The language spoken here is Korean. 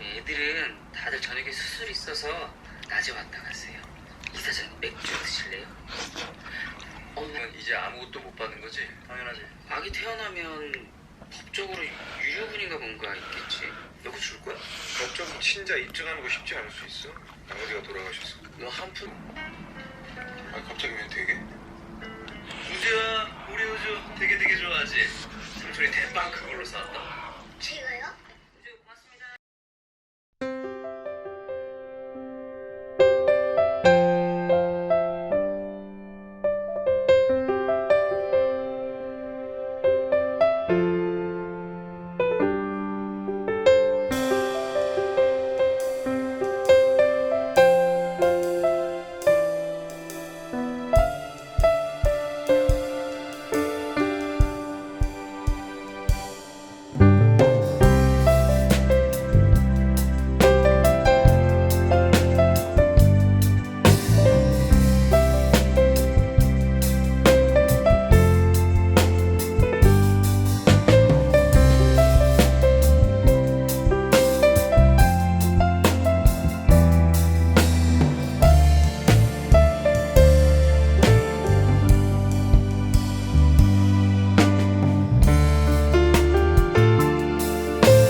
예, 애들은 다들 저녁에 수술 있어서 낮에 왔다 갔어요. 이사장님 맥주 드실래요? 엄마, 이제 아무것도 못 받는 거지? 당연하지. 아기 태어나면 법적으로 유효분인가 뭔가 있겠지. 여기 줄 거야? 법적 친자 입증하는 거 쉽지 않을 수 있어. 아버지가 돌아가셨어? 너 한 푼. 아 갑자기 왜 되게? 우주야, 우리 우주 되게 되게 좋아하지. 삼촌이 대빵 그걸로 샀다.